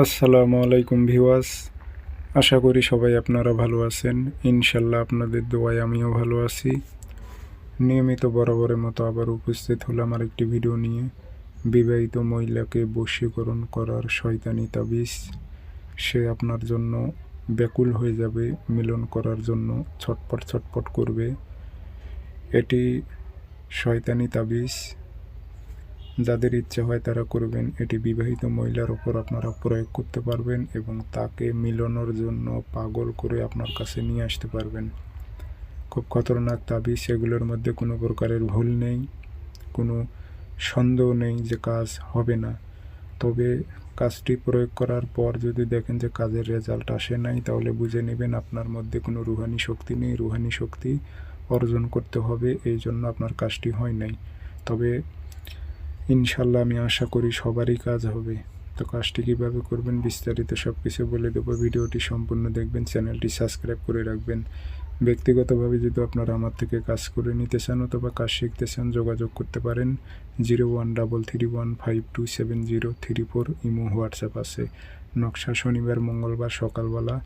আসসালামু আলাইকুম ভিওয়াস আশা করি সবাই আপনারা ভালো আছেন। ইনশাল্লাহ আপনাদের দোয়ায় আমিও ভালো আছি। নিয়মিত বরাবরের মতো আবার উপস্থিত হলাম আর একটি ভিডিও নিয়ে। বিবাহিত মহিলাকে বশীকরণ করার শয়তানি তাবিজ। সে আপনার জন্য ব্যাকুল হয়ে যাবে, মিলন করার জন্য ছটপট ছটপট করবে। এটি শয়তানি তাবিজ। যাদের ইচ্ছে হয় তারা করবেন। এটি বিবাহিত মহিলার ওপর আপনারা প্রয়োগ করতে পারবেন এবং তাকে মিলনের জন্য পাগল করে আপনার কাছে নিয়ে আসতে পারবেন। খুব খতরনাক তাবিজ, সেগুলোর মধ্যে কোনো প্রকারের ভুল নেই, কোনো সন্দেহ নেই যে কাজ হবে না। তবে কাজটি প্রয়োগ করার পর যদি দেখেন যে কাজের রেজাল্ট আসে নাই, তাহলে বুঝে নেবেন আপনার মধ্যে কোনো রুহানি শক্তি নেই। রুহানি শক্তি অর্জন করতে হবে, এই জন্য আপনার কাজটি হয় নাই। তবে ইনশাল্লাহ আমি আশা করি সবারই কাজ হবে। তো কাজটি কীভাবে করবেন বিস্তারিত সব কিছু বলে দেবো। ভিডিওটি সম্পূর্ণ দেখবেন, চ্যানেলটি সাবস্ক্রাইব করে রাখবেন। ব্যক্তিগতভাবে যদি আপনারা আমার থেকে কাজ করে নিতে চান অথবা কাজ শিখতে চান, যোগাযোগ করতে পারেন। Zero one double three one five two seven zero three four imo WhatsApp আছে। নকশা শনিবার, মঙ্গলবার সকালবেলা।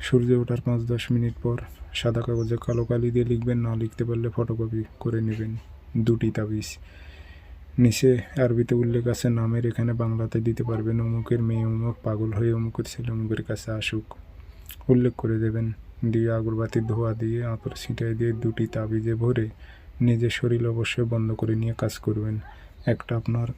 সূর্য ওঠার পাঁচ দশ মিনিট পর সাদা কাগজে কালো কালি দিয়ে লিখবেন, না লিখতে পারলে ফটোকপি করে নেবেন। দুটি তাবিজ। নিচে আরবিতে উল্লেখ আছে, নামের এখানে বাংলাতে দিতে পারবেন, অমুকের মেয়ে, অমুক পাগল হয়ে অমুকের ছেলে অমুকের কাছে আসুক। উল্লেখ করে দেবেন, দিয়ে আগরবাতি ধোয়া দিয়ে, আঁতর ছিটাই দিয়ে দুটি তাবিজে ভরে নিজের শরীর অবশ্যই বন্ধ করে নিয়ে কাজ করবেন। একটা আপনার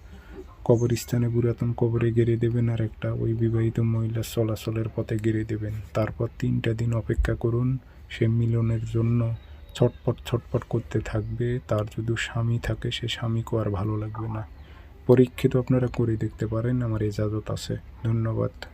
কবরস্থানে পুরাতন কবরে গেড়ে দেবেন, আর একটা ওই বিবাহিত মহিলা চলাচলের পথে গেড়ে দেবেন। তারপর তিনটা দিন অপেক্ষা করুন, সে মিলনের জন্য ছটপট ছটপট করতে থাকবে, তার যদি স্বামী থাকে, সে স্বামীকেও আর ভালো লাগবে না। পরীক্ষিত আপনারা করে দেখতে পারেন, আমার এজাজত আছে। ধন্যবাদ।